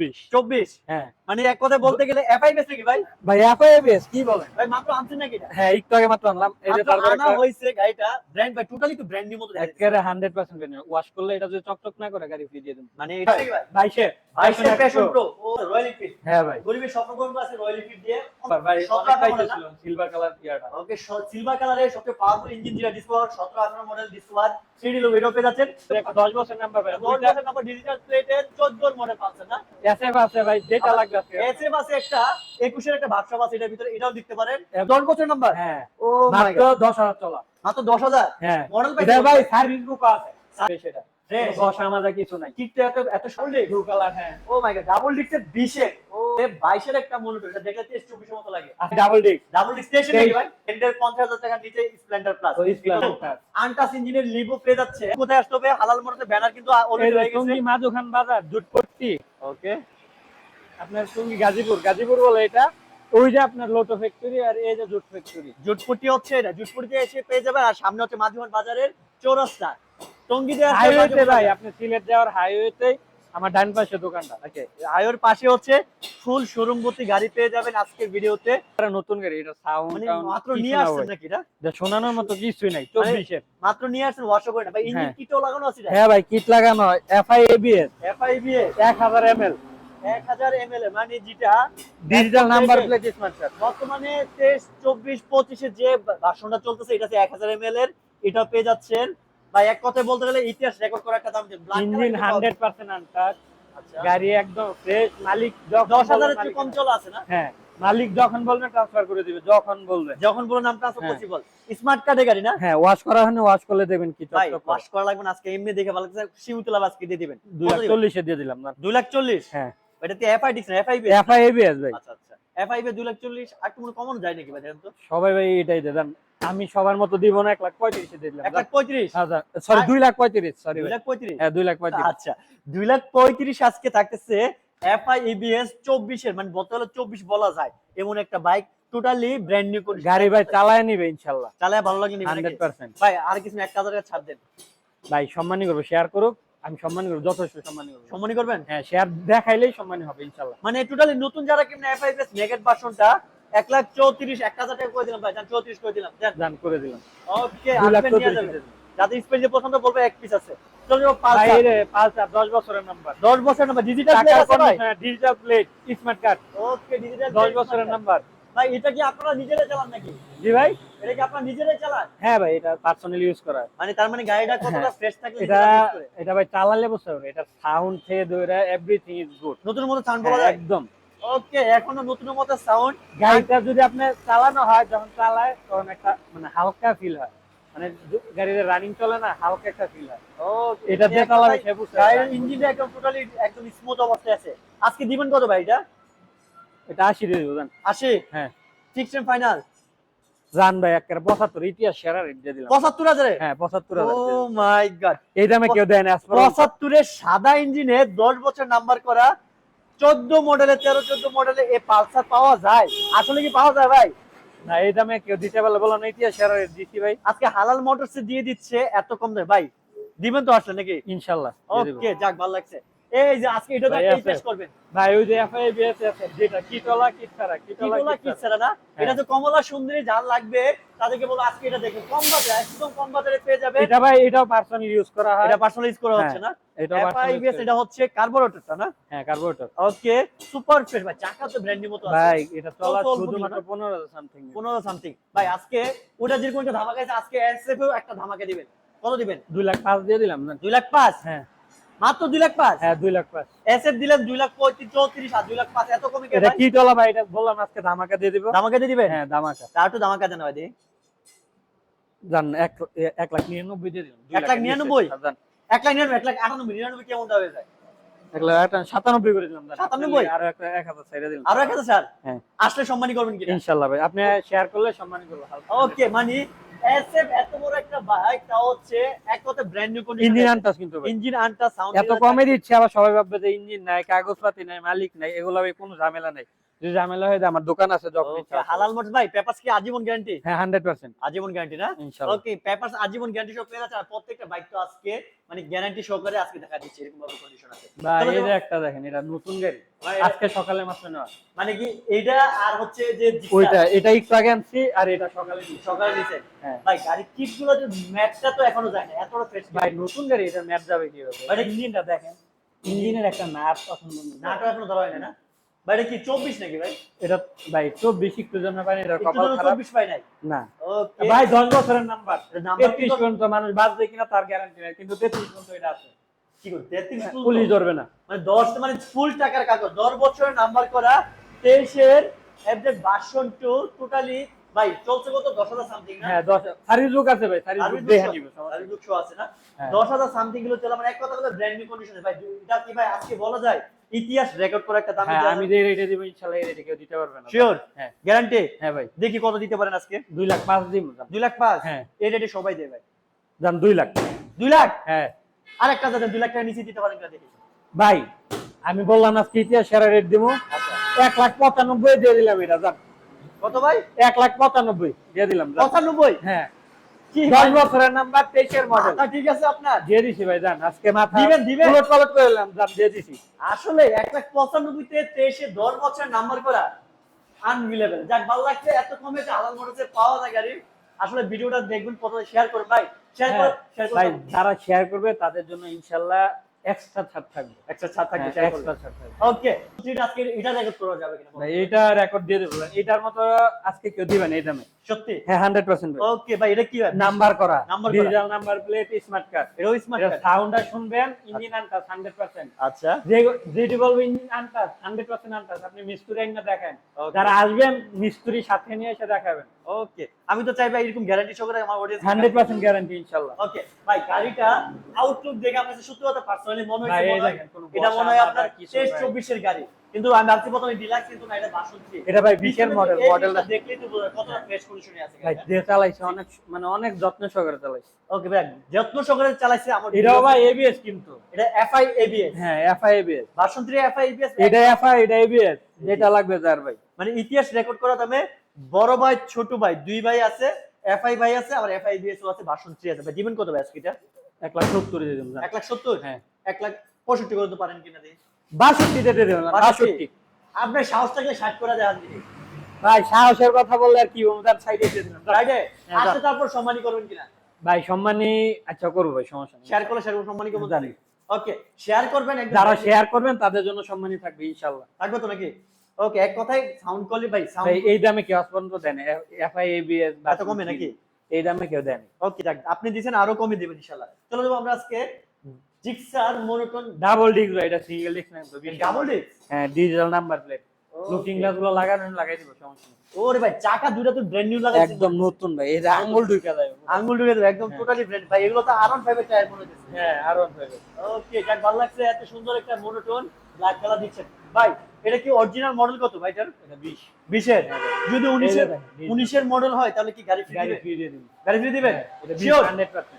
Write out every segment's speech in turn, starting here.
বিশ চব্বিশ? হ্যাঁ। মানে এক কথায় বলতে গেলে এফআই নাকি ভাই? ভাই এফআইএবিএস কি বলেন? ভাই মাত্র আনছেন নাকি হ্যাঁ একটু আগে মাত্র আনলাম। এই যে মাত্র আনা হয়েছে গাড়িটা। ব্র্যান্ড ভাই টোটালি তো ব্র্যান্ড নিউ মতো দেখা যাচ্ছে। একেবারে হান্ড্রেড ওয়াশ করলে এটা যদি চকচক না করে গাড়ি ফ্রি দেন। মানে এটা কি ভাই? বাইশে বাইশে প্যাশন প্রো ও রয়্যাল এনফিল্ড হ্যাঁ ভাই। গরিবের স্বপ্ন পূরণ আছে রয়্যাল এনফিল্ড দিয়ে। ভাই সতেরো ছিল সিলভার কালার ইয়াটা। ওকে সিলভার কালারের সবচেয়ে পাওয়ারফুল ইঞ্জিন যেটা ডিসকভার সতেরো আঠারো মডেল ডিসকভার থ্রি লোক এটাও পেয়ে যাচ্ছেন। বছর নাম্বার ভাই। দশ বছর নাম্বার ডিজিটাল প্লেটের চোদ্দ মডেল পাচ্ছেন না? এসএফ আছে ভাই যেটা লাগবে এসএফ আছে একটা একুশের একটা ভাবসাব আছে এটার ভিতরে এটাও দেখতে পারেন। এ- বছর নাম্বার হ্যাঁ। ও মাত্র দশ হাজার চলা। মাত্র দশ হাজার? হ্যাঁ। মডেল এটা ভাই সার্ভিস বুক আছে। সেটা Fresh। দশ আমাদের কিছু নাই। এত এত সরলে ব্লু কালার হ্যাঁ। ও মাই গড ডাবল ও এ বাইশের একটা মনিটর এটা দেখলে তেইশ মতো লাগে। Double disc double discs station তেইশ। নাকি ভাই? এন্ডের পঞ্চাশ হাজার টাকা নিচে স্প্লেন্ডার প্লাস আনটাস ইঞ্জিনের লিভো পেয়ে যাচ্ছে। কোথায় আসতে হবে? হালাল মোড়তে ব্যানার কিন্তু অলরেডি হয়ে গেছে। বাজার জুটপট্টি ওকে আপনার সঙ্গী গাজীপুর গাজীপুর বলে এটা? ওই যে আপনার লোটো ফ্যাক্টরি আর এই যে জুট ফ্যাক্টরি জুটপুটি হচ্ছে এটা। জুটপুটিতে এসে পেয়ে যাবেন আর সামনে হচ্ছে মাঝুমান বাজারের চৌরাস্তা। টঙ্গি দেওয়ার হাইওয়েতে ভাই আপনি সিলেট যাওয়ার হাইওয়েতে আমার ডান পাশে দোকানটা। ওকে হাইওয়ের পাশে হচ্ছে ফুল শোরুম ভর্তি গাড়ি পেয়ে যাবেন আজকের ভিডিওতে। নতুন গাড়ি এটা সাউন্ড মানে মাত্র নিয়ে আসছেন নাকি এটা? শোনানোর মতো কিছুই নাই চব্বিশের মাত্র নিয়ে আসছেন ওয়াশও করে ভাই ইঞ্জিন হ্যাঁ। কিটও লাগানো আছে হ্যাঁ ভাই কিট লাগানো এফআই এবিএস এফআইবিএ এক হাজার এমএল এক হাজার এমএল মানে যেটা digital number plate smart card বর্তমানে তেইশ চব্বিশ পঁচিশে যে ভাষণটা চলতেছে এটা এক হাজার এমএল এর। এটা পেয়ে যাচ্ছেন ভাই এক কথায় বলতে গেলে ইতিহাস রেকর্ড করা একটা দাম ইঞ্জিন color কিন্তু হান্ড্রেড পার্সেন্ট আনটাচ আচ্ছা। গাড়ি একদম ফ্রেশ মালিক যখন দশ বলবে হাজারের চেয়ে কম চলা আছে না? হ্যাঁ মালিক যখন বলবে ট্রান্সফার করে দিবে যখন বলবে। যখন বলো নাম ট্রান্সফার। পসিবল স্মার্ট কার্ডে গাড়ি না? হ্যাঁ ওয়াশ করা হয়নি ওয়াশ করলে দেবেন কি? ভাই ওয়াশ করা লাগবে আজকে এমনি দেখে ভালো লাগছে। লাভ আজকে দিয়ে দিবেন। দুই লাখ চল্লিশে দিয়ে দিলাম না? দুই লাখ চল্লিশ? হ্যাঁ। এটাতে এফআই ডিক্স না এফআই এফআই এবিএস ভাই আচ্ছা। আচ্ছা এফআই দুই লাখ চল্লিশ আর একটু মনে কমন যায় নাকি ভাই দেখেন তো? সবাই ভাই এটাই দেন আমি সবার মতো দিব না এক লাখ পঁয়ত্রিশে দিয়ে দিলাম। এক লাখ পঁয়ত্রিশ? হাজার সরি দুই লাখ পঁয়ত্রিশ সরি দুই লাখ পঁয়ত্রিশ? হ্যাঁ দুই লাখ পঁয়ত্রিশ। আচ্ছা দুই লাখ পঁয়ত্রিশ আজকে থাকতেছে এফআই এবিএস চব্বিশের মানে বলতে হলে চব্বিশ বলা যায় এমন একটা বাইক টোটালি ব্র্যান্ড নিউ গাড়ি ভাই চালায় নিবে ইনশাল্লাহ। চালায় ভালো লাগে হান্ড্রেড পার্সেন্ট। ভাই আর কিছু না, এক হাজার টাকা ছাড় দেন। ভাই সম্মানই করব শেয়ার করুক। আমি সম্মান করব যথেষ্ট সম্মানই করব। সম্মানী করবেন? হ্যাঁ শেয়ার দেখাইলেই সম্মানই হবে ইনশাল্লাহ মানে টোটালি নতুন যারা কিনে এফআই এবিএস নেগেট ভার্সনটা এক লাখ চৌত্রিশ এক হাজার টাকা করে দিলাম ভাই চৌত্রিশ করে দিলাম দান করে দিলাম। ওকে আসবেন নিয়ে যাবেন। যাদের স্পেস যে পছন্দ বলবে এক পিস আছে। বছরের নাম্বার দশ বছর number digital digital plate smart card okay digital বছরের নাম্বার ভাই এটা কি আপনারা নিজেরাই চালান নাকি? জি ভাই। এটা কি আপনারা নিজেরাই চালান? হ্যাঁ ভাই এটা পার্সোনালি ইউজ করা মানে তার মানে গাড়িটা কতটা হ্যাঁ। ফ্রেশ থাকলে এটা নিজেরা use করে? এটা ভাই চালালে বুঝতে পারবে এটা সাউন্ড থেকে ধরে এভরিথিং ইজ গুড নতুন মতো সাউন্ড বলা যায়? হ্যাঁ, একদম। ওকে এখনও নতুন মতো সাউন্ড গাড়িটা যদি আপনি চালানো হয় যখন চালায় তখন একটা মানে হালকা ফিল হয়। মানে গাড়িতে রানিং চলে না হালকা একটা ফিল হয়। ওকে এটা দিয়ে চালাবে সে বুঝতে গাড়ির ইঞ্জিনটা একদম টোটালি একদম স্মুথ অবস্থায় আছে। আজকে দিবেন কত ভাই এটা? এটা আশি দিয়ে দেবেন। আশি? হ্যাঁ। ফিক্সড ফাইনাল জান ভাই পঁচাত্তর ইতিহাস সেরা রেট দিয়ে দিলাম। পঁচাত্তর হাজারে? হ্যাঁ পঁচাত্তর হাজার দিয়ে মাই গড এই দামে কেউ দেয় না পঁচাত্তরের সাদা ইঞ্জিনে দশ বছর নাম্বার করা চোদ্দ মডেলে তেরো চোদ্দ মডেলে এ পালসার পাওয়া যায়। আসলে কি পাওয়া যায় ভাই? না এই দামে কেউ দিতে পারলে বলো না ইতিহাস সেরা রেট দিচ্ছি ভাই। আজকে হালাল মোটরস দিয়ে দিচ্ছে এত কম দামে। ভাই দিবেন তো আসলে নাকি? ইনশাল্লাহ দিয়ে ওকে যাক ভালো লাগছে। এই যে আজকে এটা করবেন। ভাই ওই যে এফআই বিএস আছে যেটা কিটলা কিট ছাড়া কিটলা কিটোলা কিট ছাড়া না? হ্যাঁ। এটা তো কমলা সুন্দরী যার লাগবে তাদেরকে বলো আজকে এটা দেখুন কম বাজারে একদম কম বাজারে পেয়ে যাবে। এটা ভাই এটাও পার্সোনালি ইউজ করা হয়। এটা পার্সোনালাইজ করা হ্যাঁ, হচ্ছে না। এফআইবিএস personally এটা হচ্ছে কার্বোরেটরটা না? হ্যাঁ কার্বোরেটর ওকে সুপার ফ্রেশ ভাই চাকা তো ব্র্যান্ড মতো আছে। ভাই এটা চলা শুধুমাত্র কিলো না? পনেরো সামথিং পনেরো সামথিং ভাই আজকে ওটা যেরকম একটা ধামাকা আছে আজকে এসএফেও একটা ধামাকা দিবেন। কত দিবেন? দুই লাখ পাঁচ দিয়ে দিলাম না? দুই লাখ পাঁচ? হ্যাঁ। মাত্র দুই লাখ পাঁচ? হ্যাঁ দুই লাখ পাঁচ। এসএফ দিলেন দুই লাখ পঁয়ত্রিশ চৌত্রিশ আর দুই লাখ পাঁচ এত কমে এটা কি চলা ভাই? এটা বললাম আজকে ধামাকা দিয়ে দিব। ধামাকা দিয়ে দিবেন? হ্যাঁ ধামাকা। তার একটু ধামাকা জানা ভাই জান এক এক লাখ নিরানব্বই দিয়ে এক লাখ নিরানব্বই? হ্যাঁ, এক লাখ নিরানব্বই এক লাখ আটানব্বই নিরানব্বই কেমন দাম হয়ে যায়? এক লাখ সাতানব্বই করে দিলাম সাতানব্বই? আরও একটা এক হাজার সাইডে দিলাম। আরও এক হাজার স্যার হ্যাঁ। আসলে সম্মানী করবেন ইনশাল্লাহ ভাই। আপনি শেয়ার করলে সম্মানী করব ওকে মানে। এসএফ এত বড় একটা বাইক তা হচ্ছে এক কথা ব্র্যান্ড নিউ ইঞ্জিন আনটাস কিন্তু ইঞ্জিন আনটা সাউন্ড এত কমে দিচ্ছে আবার সবাই ভাববে যে ইঞ্জিন নাই কাগজপাতি নাই মালিক নাই এগুলো কোনো ঝামেলা নাই। যদি ঝামেলা হয়ে যায় আমার দোকান আছে যখন হালাল মোটরস ভাই পেপারস কি আজীবন গ্যারান্টি হ্যাঁ হান্ড্রেড পার্সেন্ট আজীবন গ্যারান্টি না? ওকে পেপারস আজীবন গ্যারান্টি সহ পেয়ে আর প্রত্যেকটা বাইক তো আজকে মানে গ্যারান্টি সহকারে আজকে দেখা দিচ্ছে এরকম ভাবে কন্ডিশন আছে। ভাই যে একটা দেখেন এটা নতুন গাড়ি। আজকে সকালে মাত্র নেওয়া। মানে কি এইটা আর হচ্ছে যে ওইটা এটা একটু আগে আনছি আর এটা সকালে। সকালে হ্যাঁ। ভাই গাড়ির কিটগুলো যে ম্যাটটা তো এখনও যায় না এতটা ফ্রেশ ভাই নতুন গাড়ি এটা ম্যাপ যাবে কি হবে ভাই, ইঞ্জিনটা দেখেন। ইঞ্জিনের একটা নাট তখন নাটো এখনও ধরা হয় না? ভাই এটা কি চব্বিশ নাকি ভাই? এটা ভাই চব্বিশ একটু জন্য পাই এটা কপাল খারাপ। চব্বিশ পাই নাই। না। ওকে ভাই দশ বছরের নাম্বার নাম্বার তেত্রিশ পর্যন্ত মানুষ বাঁচবে কিনা তার গ্যারান্টি নাই কিন্তু তেত্রিশ পর্যন্ত এটা আছে। কি করে? তেত্রিশ পুলিশ ধরবে না। মানে মানে ফুল টাকার কাগজ। দশ বছরের নাম্বার করা তেইশের এফজেড ভার্সন টু টোটালি ভাই চলছে কত? দশ হাজার সামথিং না? হ্যাঁ দশ সার্ভিস লুক আছে ভাই নিবে শো আছে না? হ্যাঁ। দশ হাজার সামথিংগুলো চলে মানে এক কথা বলে ব্র্যান্ড নিউ কন্ডিশনে ভাই এটা কি ভাই আজকে বলা যায় ইতিহাস রেকর্ড করে একটা দাম হ্যাঁ আমি যে রেটে দিব ইনশাআল্লাহ এই রেটে কেউ দিতে পারবে না। শিওর হ্যাঁ। গ্যারান্টি হ্যাঁ ভাই। দেখি কত দিতে পারেন আজকে? দুই লাখ পাঁচ দিব যান। দুই লাখ পাঁচ? হ্যাঁ। এই রেটে সবাই দেয় ভাই। যান দুই লাখ। দুই লাখ? হ্যাঁ। আর একটা যাতে দুই লাখ টাকা নিচে দিতে পারেন কিনা দেখি। ভাই আমি বললাম আজকে ইতিহাস সেরা রেট দিব। আচ্ছা। এক লাখ পঁচানব্বই দিয়ে দিলাম এটা যান। কত ভাই? এক লাখ পঁচানব্বই দিয়ে দিলাম যান। পঁচানব্বই? হ্যাঁ। কি দশ বছরের নাম্বার তেইশের মডেল ঠিক আছে আপনার। দিয়ে দিছি ভাই যান আজকে মাথা দিবেন, দিবেন। উলট পালট করে দিলাম যান দিয়ে দিছি। আসলে এক লাখ পঁচানব্বইতে তেইশে দশ বছর নাম্বার করা আনবিলেবল যাক ভালো লাগছে এত কমে যে হালাল মোটরসে পাওয়া যায় গাড়ি। আসলে ভিডিওটা দেখবেন প্রথমে শেয়ার ভাই। হ্যাঁ, করে যারা শেয়ার করবে তাদের জন্য ইনশাল্লাহ এক্সট্রা থাকবে। থাকবে হ্যাঁ, এক্সট্রা করবেন থাকবে। ওকে এটা আজকে এটা রেকর্ড করা যাবে কিনা ভাই এটা রেকর্ড দিয়ে দেবো। এটার মতো আজকে কেউ দিবে না এই দামে। সত্যি? হ্যাঁ ওকে ভাই। এটা কি নাম্বার করা। Digital number plate smart card এটাও স্মার্ট এটা সাউন্ডটা শুনবেন ইঞ্জিন আনটাস আচ্ছা। যে ইঞ্জিন আনটাস আনটাস আপনি মিস্ত্রি না দেখেন। যারা আসবেন মিস্ত্রি সাথে নিয়ে এসে দেখাবেন। ওকে আমি তো চাই ভাই এরকম গ্যারান্টি সহকারে আমার অডিয়েন্স হান্ড্রেড পার্সেন্ট গ্যারান্টি ইনশাল্লাহ। ওকে ভাই গাড়িটা আউটলুক দেখে আমার কাছে সত্যি কথা পার্সোনালি মনে হয়েছে এটা মনে হয় আপনার গাড়ি। কিন্তু আমি ভাবছি প্রথমে ডিলাক্স কিন্তু না এটা বাসন এটা ভাই বিশের মডেল মডেলটা দেখলেই তো বোঝা কতটা ফ্রেশ কন্ডিশনে আছে ভাই যে চালাইছে অনেক মানে অনেক যত্ন সহকারে চালাইছে। ওকে ভাই যত্ন সহকারে চালাইছে আমার এটাও ভাই এবিএস কিন্তু। এটা এফআই এবিএস হ্যাঁ এফআই এবিএস 3 এফআই এবিএস এটা এফআই এটা এবিএস যেটা লাগবে যার ভাই। মানে ইতিহাস রেকর্ড করা দামে বড় ভাই ছোট ভাই দুই ভাই আছে এফআই ভাই আছে আবার এফআই এবিএস আছে ভার্সন 3 আছে। ভাই দিবেন কত ভাই আজকে এটা? এক লাখ সত্তর এক লাখ সত্তর? হ্যাঁ। এক লাখ পঁয়ষট্টি করতে পারেন কিনা দিই বাষট্টি দিয়ে দিলাম বাষট্টি? আপনার সাহস থাকলে ষাট করে দেওয়া ভাই সাহসের কথা বললে আর কি তার সাইডে দিয়ে দিলাম। হ্যাঁ, আসলে তারপর সম্মানী করবেন কিনা? ভাই সম্মানী আচ্ছা করব ভাই সমস্যা নেই। শেয়ার করলে শেয়ার সম্মানী করবেন জানি। ওকে শেয়ার করবেন একদম। যারা শেয়ার করবেন তাদের জন্য সম্মানী থাকবে ইনশাল্লাহ। থাকবে তো নাকি? ওকে এক কথায় সাউন্ড কোয়ালিটি ভাই সাউন্ড এই দামে কেউ পর্যন্ত দেন এফআই এবিএস এত কমে নাকি? এই দামে কেউ দেন ওকে যাক আপনি দিয়েছেন আরও কমে দিবেন ইনশাআল্লাহ। চলো যাব আমরা আজকে জিক্সার মোনোটোন ডাবল ডিস্ক এটা সিঙ্গেল ডিস্ক না ডাবল ডিস্ক হ্যাঁ ডিজিটাল নাম্বার প্লেট লুকিং গ্লাসগুলো লাগানো লাগাই দিব সমস্যা ওরে ভাই চাকা দুটো তো ব্র্যান্ড নিউ লাগাইছে একদম নতুন ভাই এই আঙ্গুল ঢুকে যায়। আঙ্গুল ঢুকে দেবে একদম। টোটালি ব্র্যান্ড ভাই এগুলো তো আরন ফাইভের টায়ার মনে হচ্ছে হ্যাঁ আরও হয়ে ওকে যাক ভালো লাগছে এত সুন্দর একটা মোনোটোন ব্ল্যাক কালার দিচ্ছেন। ভাই এটা কি অরিজিনাল মডেল কত ভাই এটার? এটা বিশ। বিশের? হ্যাঁ যদি উনিশের এই যে ভাই, উনিশের মডেল হয় তাহলে কি গাড়ি ফ্রি গাড়ি ফ্রি দিয়ে দিন গাড়ি ফ্রি দিবেন এটা Sure? হান্ড্রেড পার্সেন্ট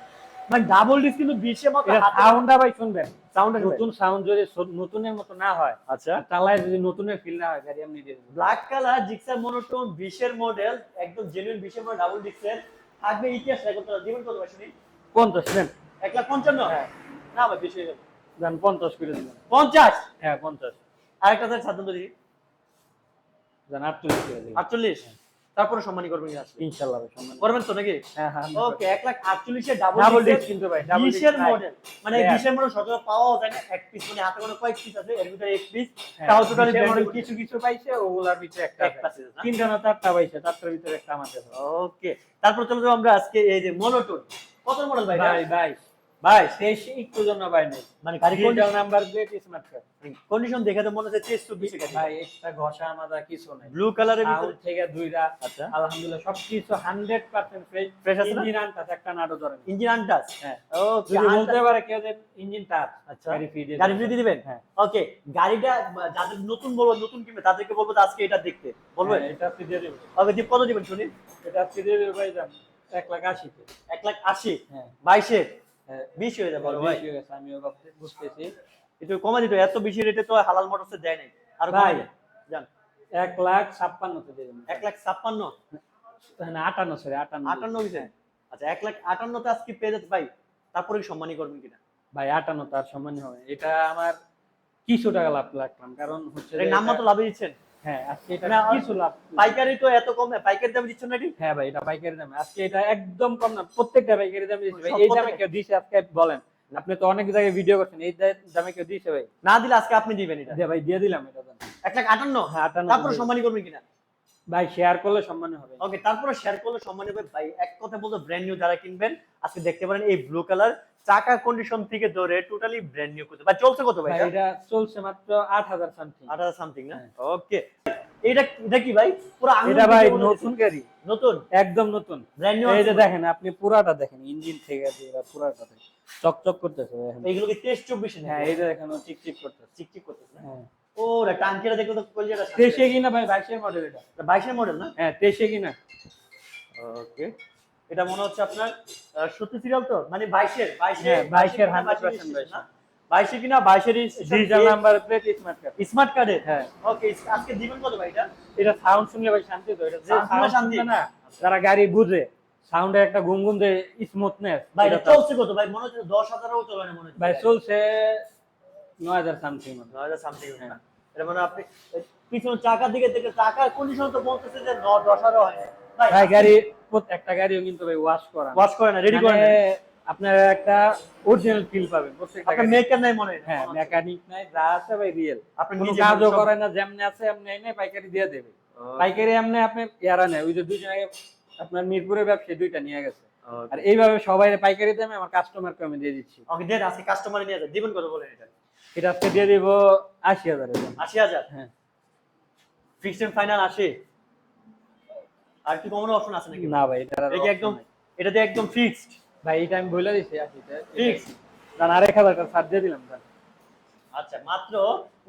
মানে ডাবল কিন্তু বিশের মতো এটা সাউন্ডটা ভাই শুনবেন। সাউন্ড নতুন সাউন্ড যদি নতুনের মতো না হয় আচ্ছা। চালায় যদি নতুনের ফিল না হয় গাড়ি আপনি দিয়ে দেবেন ব্ল্যাক কালার জিক্সার মোনোটোন বিশের মডেল একদম জেনুইন বিশের মডেল ডাবল ডিস্কের থাকবে ইতিহাস রেকর্ড করা দিবেন কত ভাই শুনি? পঞ্চাশ দেন এক লাখ পঞ্চান্ন? হ্যাঁ। না ভাই বেশি হয়ে যাবে। দেন পঞ্চাশ করে দিবেন। পঞ্চাশ? হ্যাঁ পঞ্চাশ। আরেকটা স্যার আটচল্লিশ করে তারপরে সম্মানী করবেন ইনশাল্লাহ করবেন তো নাকি? হ্যাঁ হ্যাঁ ওকে এক লাখ ডাবল ডিস্ক কিন্তু ভাই মডেল মানে হ্যাঁ। বিশের মডেল সচরাচর পাওয়াও যায় না এক পিস মানে হাতে কোনো কয়েক পিস আছে এর ভিতরে এক পিস হ্যাঁ, তাও টোটালি কিছু কিছু পাইছে ওগুলার ভিতরে একটা আছে। তিনটা না চারটা পাইছে চারটার ভিতরে একটা আমাদের। আছে। ওকে তারপর চলে যাব আমরা আজকে এই যে মোনোটোন কত মডেল ভাই? ভাই ভাই ভাই শেষ একটু জন্য ভাই নাই। মানে গাড়ি number plate smart card condition দেখে তো মনে হচ্ছে চেস চব্বিশে গাড়ি ভাই একটা ঘষা মাজা কিছু নাই। ব্লু কালারের ভিতরে থেকে দুইটা আচ্ছা। আলহামদুলিল্লাহ সবকিছু হান্ড্রেড পার্সেন্ট ফ্রেশ Fresh আছে ইঞ্জিন আনটাস একটা ধরে ইঞ্জিন আনটাস হ্যাঁ। ওকে বলতে পারে কেউ যে ইঞ্জিন টাচ আচ্ছা। গাড়ি ফ্রি দিয়ে গাড়ি ফ্রি দিয়ে দিবেন? হ্যাঁ। ওকে গাড়িটা যাদের নতুন বলব নতুন কিনবে তাদেরকে বলব আজকে এটা দেখতে। বলবেন? হ্যাঁ, এটা ফ্রি দিয়ে দেবো ওকে দিব কত দিবেন শুনি? এটা ফ্রি দিয়ে দেবো ভাই লাখ আশিতে। এক লাখ আশি? হ্যাঁ। বাইশে? হ্যাঁ বিশ হয়ে যাবে ভাই। হয়ে আমিও বুঝতেছি একটু কমে দিত এত বেশি রেটে তো হালাল মোটরসে দেয় নাই। আর ভাই। ভাই জান এক লাখ ছাপ্পান্নতে দেবেন এক লাখ ছাপ্পান্ন? হ্যাঁ আটান্ন সরি আটান্ন। আটান্ন হয়েছে আচ্ছা এক লাখ আটান্নতে আজকে পেয়ে যাচ্ছে ভাই। তারপরে সম্মানী করবেন কিনা? ভাই আটান্ন তার সম্মানই হবে এটা আমার কিছু টাকা লাভ রাখলাম কারণ হচ্ছে নাম মতো লাভে দিচ্ছেন? হ্যাঁ আজকে এটা কিছু লাভ পাইকারি তো এত কমে পাইকারি দামে দিচ্ছেন না হ্যাঁ ভাই এটা পাইকারি দামে। আজকে এটা একদম কম না প্রত্যেকটা পাইকারি দামে দিচ্ছে ভাই। এই দামে কেউ দিছে আজকে বলেন। আপনি তো অনেক জায়গায় ভিডিও করছেন এই দামে কেউ দিছে ভাই। না দিলে আজকে আপনি দিবেন এটা। ভাই দিয়ে দিলাম এটা দাম এক লাখ আটান্ন? হ্যাঁ আটান্ন তারপরে। সম্মানী করবেন কিনা? ভাই শেয়ার করলে সম্মান হবে। ওকে তারপরে শেয়ার করলে সম্মানী হবে। ভাই এক কথা বলতে ব্র্যান্ড নিউ যারা কিনবেন আজকে দেখতে পারেন এই ব্লু কালার চাকা কন্ডিশন থেকে ধরে টোটালি ব্র্যান্ড নিউ করতে ভাই চলছে কত ভাই এটা? চলছে মাত্র আট হাজার সামথিং আট হাজার সামথিং না? হ্যাঁ। ওকে এটা এটা কি ভাই? পুরো এটা ভাই। নতুন গাড়ি। নতুন? একদম নতুন। ব্র্যান্ড নিউ এই যে দেখেন আপনি পুরাটা দেখেন ইঞ্জিন থেকে দিয়ে পুরাটা দেখেন চকচক করতেছে এখন। এইগুলো কি তেইশ চব্বিশ হ্যাঁ এই যে দেখেন চিকচিক করতেছে। চিকচিক করতেছে হ্যাঁ। ও রে টাঙ্কিটা দেখলে তো কলিজাটা তেইশে কিনা ভাই বাইশের মডেল এটা। বাইশের মডেল না? হ্যাঁ তেইশে কিনা। ওকে এটা মনে হচ্ছে আপনার সত্যি সিরিয়াল তো? মানে বাইশের বাইশের হ্যাঁ, 22 এর কিনা 100% বাইশের না? বাইশের। কিনা বাইশের digital number plate smart card smart কার্ডের হ্যাঁ। ওকে আজকে দিবেন কত ভাই এটা? এটা সাউন্ড শুনলে ভাই শান্তি তো এটা যে সাউন্ড শান্তি। না যারা গাড়ি বুঝে সাউন্ডের একটা ঘুম যে স্মুথনেস ভাই এটা চলছে কত? ভাই মনে হচ্ছে চলে না মনে হচ্ছে। ভাই চলছে নয় হাজার সামথিং নয় হাজার সামথিং না। এটা মানে আপনি পিছনে চাকার দিকে দেখে চাকার কন্ডিশন তো বলতেছে যে ন দশ হাজারও হয় ভাই ভাই গাড়ি প্রত্যেকটা গাড়িও কিন্তু ভাই ওয়াশ করা ওয়াশ করে না রেডি করে না মানে আপনার একটা অরিজিনাল ফিল পাবেন প্রত্যেকটা মেকার নাই মনে হ্যাঁ মেকানিক নাই যা আছে ভাই রিয়েল আপনি নিজে কাজও করে না যেমনি আছে এমনি এনে পাইকারি দিয়ে দেবে। পাইকারি এমনি আপনি ইয়ারা নেয় ওই যে দুজন আগে আপনার মিরপুরের ব্যবসায়ী দুইটা নিয়ে গেছে। আর এইভাবে সবাই পাইকারি দামে আমার কাস্টমারকে আমি দিয়ে দিচ্ছি। ওকে দেন আজকে কাস্টমার নিয়ে যায় দিবেন কত বলেন এটা? এটা আজকে দিয়ে দিব আশি হাজার আশি হাজার? হ্যাঁ। ফিক্সড এন্ড ফাইনাল আসে আর কি কমন অপশন আছে নাকি? না ভাই এটা এটা একদম এটাতে একদম ফিক্সড ভাই এটা আমি বলে দিছি ফিক্সড হাজার টাকা ছাড় দিয়ে দিলাম আচ্ছা মাত্র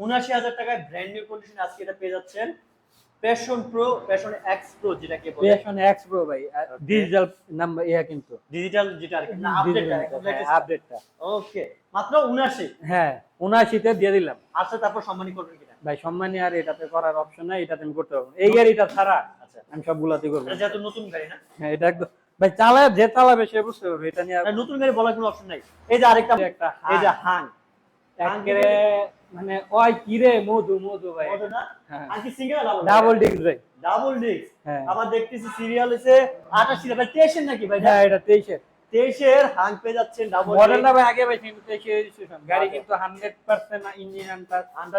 উনআশি হাজার টাকায় ব্র্যান্ড নিউ কন্ডিশন আজকে এটা পেয়ে যাচ্ছেন। Passion pro passion X pro যেটাকে বলে। পেশন এক্স প্রো ভাই ডিজিটাল নাম্বার ইয়া কিন্তু। ডিজিটাল যেটা আর কি না আপডেট আপডেটটা ওকে মাত্র উনআশি। হ্যাঁ উনআশিতে দিয়ে দিলাম। আচ্ছা তারপর সম্মানী করবেন ভাই সম্মানী আর এটাতে করার অপশন নাই এটাতে আমি করতে পারব এই গাড়িটা ছাড়া আচ্ছা। আমি সবগুলাতে করব। এটা যেহেতু নতুন গাড়ি না? হ্যাঁ এটা একদম ভাই চালায় যে চালাবে সে বুঝতে পারবে এটা নিয়ে নতুন গাড়ি বলার কোনো অপশন নাই। এই যে আরেকটা একটা এই যে হাং। একেবারে মানে ওই কিরে মধু মধু ভাই। কত না? হ্যাঁ। আর কি সিঙ্গেল ডাবল ডাবল ডিস্ক ভাই। ডাবল ডিস্ক হ্যাঁ। আবার দেখতেছি সিরিয়াল হচ্ছে আটাশি ভাই তেইশের নাকি ভাই? হ্যাঁ এটা তেইশের। তেইশের পেয়ে যাচ্ছেন ডাবল মডেলটা ভাই আগে ভাই কিন্তু গাড়ি আচ্ছা। কিন্তু hundred percent engine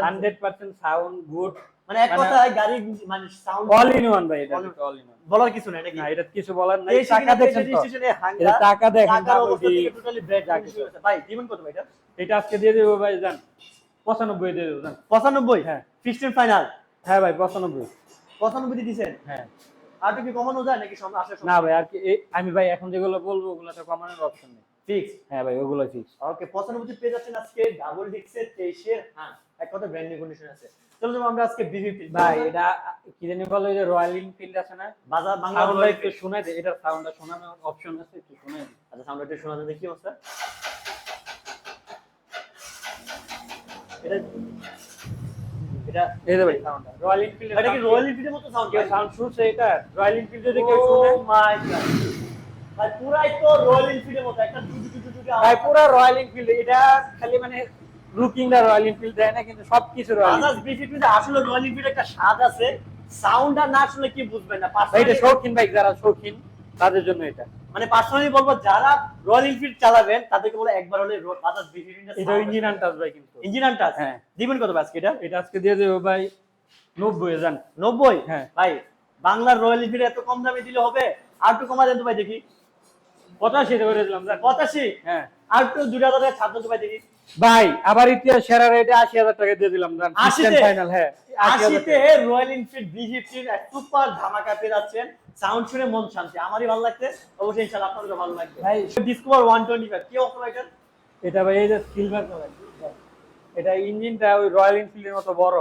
hundred percent sound good মানে এক মানে- কথায় গাড়ি মানে সাউন্ড অল ইন ওয়ান ভাই এটা অল ইন ওয়ান বলার কিছু নাই নাকি? এটা কিছু বলার নাই। টাকা তো। এটা টাকা দেখেন। টোটালি ব্রেড ভাই দিবেন কত ভাই এটা? এটা আজকে দিয়ে দেবো ভাই জান। পঁচানব্বই দিয়ে দেবো জান। পঁচানব্বই? হ্যাঁ। ফিক্সড ফাইনাল হ্যাঁ ভাই পঁচানব্বই। পঁচানব্বই দিয়ে দিচ্ছেন হ্যাঁ। আর কি কমানো যায় নাকি সম- আসলে না ভাই আর কি আমি ভাই এখন যেগুলো বলব ওগুলোতে কমানোর অপশন নেই। ফিক্স হ্যাঁ ভাই ওগুলো ফিক্স ওকে পঁচানব্বই পেয়ে যাচ্ছেন আজকে ডাবল ডিক্সের তেইশের হ্যাঁ এক কথা ব্র্যান্ড নিউ কন্ডিশন আছে। চলো যাব আমরা আজকে বিভিপি ভাই এটা কি জানি বলো যে রয়্যাল এনফিল্ড আছে না? বাজার বাংলা সাউন্ডটা একটু শোনাই দে এটার সাউন্ডটা শোনানোর অপশন আছে একটু শোনাই দে। আচ্ছা সাউন্ড একটু শোনা যাবে কি অবস্থা। এটা এটা এই ভাই। রয়্যাল এনফিল্ড এটা কি রয়্যাল এনফিল্ডের মতো সাউন্ড কেউ সাউন্ড শুনছে এটা রয়্যাল এনফিল্ড যদি কেউ শুনে। মাই গড ভাই পুরাই তো রয়্যাল এনফিল্ডের মতো একটা ভাই পুরো রয়্যাল এনফিল্ড এটা খালি মানে লুকিংটা রয়্যাল এনফিল্ড দেয় না কিন্তু সবকিছু রয়্যাল বিসিপিতে আসলে রয়্যাল এনফিল্ড একটা স্বাদ আছে সাউন্ড আর না শুনলে কি বুঝবেন না? এটা শৌখিন বাইক যারা শৌখিন তাদের জন্য এটা। মানে পার্সোনালি বলব যারা রয়্যাল এনফিল্ড চালাবেন তাদেরকে বলে একবার হলে বাজাজ বিসিপি এটা ইঞ্জিন আনটাস ভাই কিন্তু। ইঞ্জিন আনটাস হ্যাঁ। দিবেন কত আজকে এটা? এটা আজকে দিয়ে দেবো ভাই নব্বই জান নব্বই? হ্যাঁ। ভাই বাংলার রয়্যাল এনফিল্ড এত কম দামে দিলে হবে? আর একটু কমা দেন তো ভাই দেখি। পঁচাশি করে দিলাম পঁচাশি? হ্যাঁ। আর একটু দুই হাজার দেন তো ভাই দেখি। ভাই আবার ইতিহাস সেরা রেটে আশি হাজার টাকা দিয়ে দিলাম? ফাইনাল হ্যাঁ। আশি হাজার আশিতে রয়্যাল এনফিল্ড বি ফিফটির সুপার ধামাকা পেয়ে যাচ্ছেন। সাউন্ড শুনে মন শান্তি। আমারই ভালো লাগছে। অবশ্যই ইনশাআল্লাহ আপনাদেরও ভালো লাগবে। ভাই ডিসকভার ওয়ান টোয়েন্টি ফাইভ কি অফার এটা এটা ভাই এই যে সিলভার কালার এটা ইঞ্জিনটা ওই রয়্যাল এনফিল্ডের মতো বড়।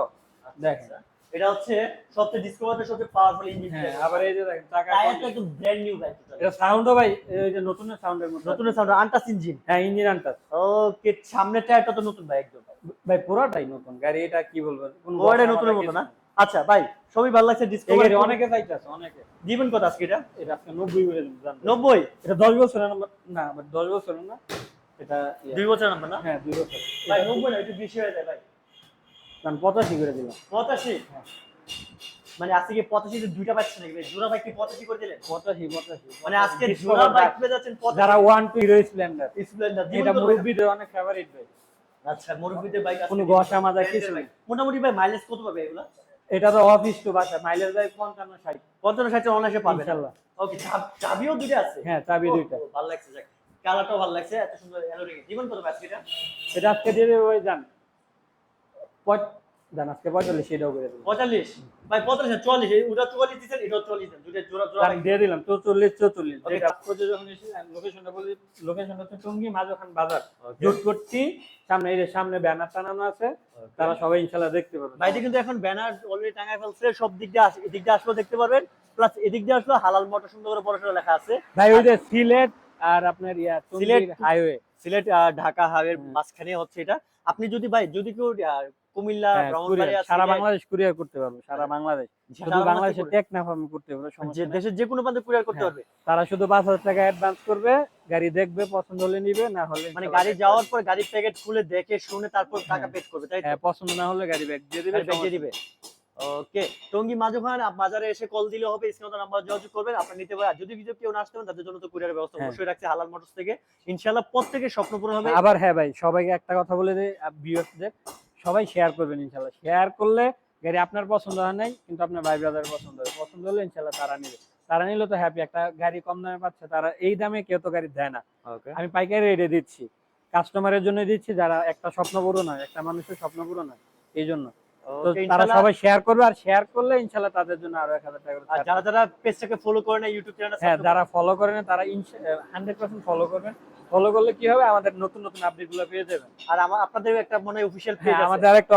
দেখেন এটা হচ্ছে সবচেয়ে ডিসকভারের সবচেয়ে পাওয়ারফুল ইঞ্জিন হ্যাঁ আবার এই যে দেখেন চাকা টায়ারটা একটু ব্র্যান্ড নিউ বাইক এটা সাউন্ডও ভাই এই যে নতুন সাউন্ডের মতো নতুন সাউন্ড আনটাস ইঞ্জিন হ্যাঁ ইঞ্জিন আনটাস ওকে সামনের টায়ারটা তো নতুন ভাই একদম। ভাই পুরোটাই নতুন। গাড়ি এটা কি বলব? কোনো বসানো মতো না? আচ্ছা ভাই সবই ভালো লাগছে ডিসকাউন্ট গাড়ি অনেকে চাইতেছে অনেকে। দিবেন কত আজকে এটা? এটা আজকে নব্বই করে দিন জান। নব্বই? এটা দশ বছরের নাম্বার না but দশ বছরের না এটা ইয়ে। দুই বছর নাম্বার না? হ্যাঁ দুই বছর ভাই নব্বই না একটু বেশি হয়ে যায় ভাই। কারণ পঁচাশি করে দিলাম। পঁচাশি? হ্যাঁ। মানে আজকে কি পঁচাশিতে দুইটা পাচ্ছেন নাকি? ভাই জোড়া বাইক কি পঁচাশি করে দিলেন? পঁচাশি পঁচাশি। মানে আজকে জোড়া বাইক Dark। পেয়ে যাচ্ছেন যারা one two Hero Splendor Splendor এটা মুরব্বীদের অনেক ফেভারিট ভাই। আচ্ছা মুরব্বিদের বাইক কোনো ঘষা মাজা কিছু নেই। মোটামুটি ভাই মাইলেজ কত পাবে এগুলা? এটা তো অফিস টু বাসা মাইলেজ ভাই পঞ্চান্ন ষাট। পঞ্চান্ন ষাট অনায়াসে পাবেন ইনশাল্লাহ। ওকে চাবিও দুটো আছে? হ্যাঁ চাবি দুইটা। ভালো লাগছে যাক। কালারটাও ভালো লাগছে এত সুন্দর এলোরিং জীবন কত পাচ্ছে এটা এটা আজকে দিয়ে ওই যান যান আজকে পঁয়তাল্লিশ সেটাও করে দেবো পঁয়তাল্লিশ? ভাই পঁয়তাল্লিশ চল্লিশ ওটা দিচ্ছেন এটাও চল্লিশ দেন দুটো জোড়া জোড়া দিয়ে দিলাম. যেটা খোঁজে যখন এসে লোকেশনটা বলি লোকেশনটা টঙ্গি মাঝখান বাজার. জোট করছি সামনে এই যে সামনে ব্যানার টানানো আছে তারা সবাই ইনশাল্লাহ দেখতে পাবে কিন্তু এখন ব্যানার অলরেডি টাঙায় ফেলছে সব দিক দিয়ে আস- এদিক দিয়ে আসলেও দেখতে পারবেন প্লাস এদিক দিয়ে আসলেও হালাল মোটর সুন্দর করে পড়াশোনা লেখা আছে। ভাই ওই যে সিলেট আর আপনার ইয়া সিলেট হাইওয়ে সিলেট ঢাকা হাইওয়ের। মাঝখানে হচ্ছে এটা। আপনি যদি ভাই যদি কেউ কুমিল্লা হ্যাঁ, সারা বাংলাদেশ কুরিয়ার করতে পারবে সারা বাংলাদেশ। সারা শুধু বাংলাদেশে বাংলাদেশে টেক না ফার্মে করতে পারবে যে দেশের যে কোনো প্রান্তে কুরিয়ার করতে হ্যাঁ। পারবে। তারা শুধু পাঁচ হাজার টাকা অ্যাডভান্স করবে গাড়ি দেখবে পছন্দ হলে নিবে না হলে মানে গাড়ি যাওয়ার পর গাড়ির প্যাকেট খুলে দেখে শুনে তারপর টাকা হ্যাঁ। পেড করবে তাই হ্যাঁ পছন্দ না হলে গাড়ি ব্যাগ দিয়ে দিবে back দিয়ে দিবে। ওকে টঙ্গি মাঝখান বাজারে এসে কল দিলে হবে স্ক্রিনে নাম্বার যোগাযোগ করবেন আপনারা নিতে পারেন। যদি কিছু কেউ না আসতে পারেন তাদের জন্য তো কুরিয়ার ব্যবস্থা হ্যাঁ। অবশ্যই রাখছে হালাল মোটরস থেকে। ইনশাআল্লাহ প্রত্যেকের স্বপ্ন পূরণ হবে। আবার হ্যাঁ ভাই সবাইকে একটা কথা বলে দিই ভিউয়ার্সদের সবাই শেয়ার করবেন ইনশাল্লাহ শেয়ার করলে গাড়ি আপনার পছন্দ হয় নাই কিন্তু আপনার ভাই ব্রাদার পছন্দ হবে। পছন্দ হলে ইনশাল্লাহ তারা নিবে। তারা নিলে তো হ্যাপি একটা গাড়ি কম দামে পাচ্ছে তারা এই দামে কেউ তো গাড়ি দেয় না। আমি পাইকারি রেটে দিচ্ছি। কাস্টমারের জন্য দিচ্ছি যারা একটা স্বপ্ন পূরণ হয় একটা মানুষের স্বপ্ন পূরণ হয় এই জন্য। তারা সবাই শেয়ার করবে আর শেয়ার করলে ইনশাল্লাহ তাদের জন্য আরও এক হাজার টাকা আর যারা যারা পেজটাকে ফলো করে না ইউটিউব চ্যানেলটা হ্যাঁ যারা ফলো করে না তারা হান্ড্রেড পার্সেন্ট ফলো করবেন। ফলো করলে কি হবে? আমাদের নতুন নতুন আপডেটগুলো পেয়ে যাবেন। আর আমার আপনাদের একটা মনে হয় অফিশিয়াল পেজ হ্যাঁ আছে। আমাদের আরেকটা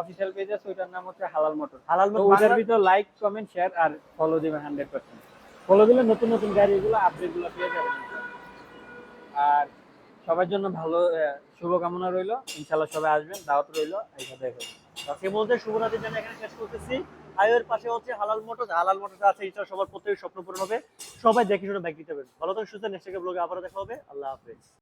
অফিসিয়াল পেজ আছে ওইটার নাম হচ্ছে হালাল মোটর। হালাল মোটর ওটার ভিতর লাইক কমেন্ট শেয়ার আর ফলো দিবেন হান্ড্রেড পার্সেন্ট ফলো দিলে নতুন নতুন গাড়িগুলো আপডেটগুলো পেয়ে যাবেন। আর সবার জন্য ভালো শুভকামনা রইল। ইনশাল্লাহ সবাই আসবেন দাওয়াত রইল এইসব দেখো আজকে বলতে শুভরাত্রির জন্য এখানে শেষ করতেছি। হাইওয়ের পাশে হচ্ছে হালাল মোটর হালাল মোটর আছে এটা সবার প্রত্যেকের স্বপ্ন পূরণ হবে। সবাই দেখে শুনে ব্যাগ নিতে পারবেন। ভালো থাকুন, সুস্থ নেক্সট ব্লগে আবার দেখা হবে। আল্লাহ হাফেজ।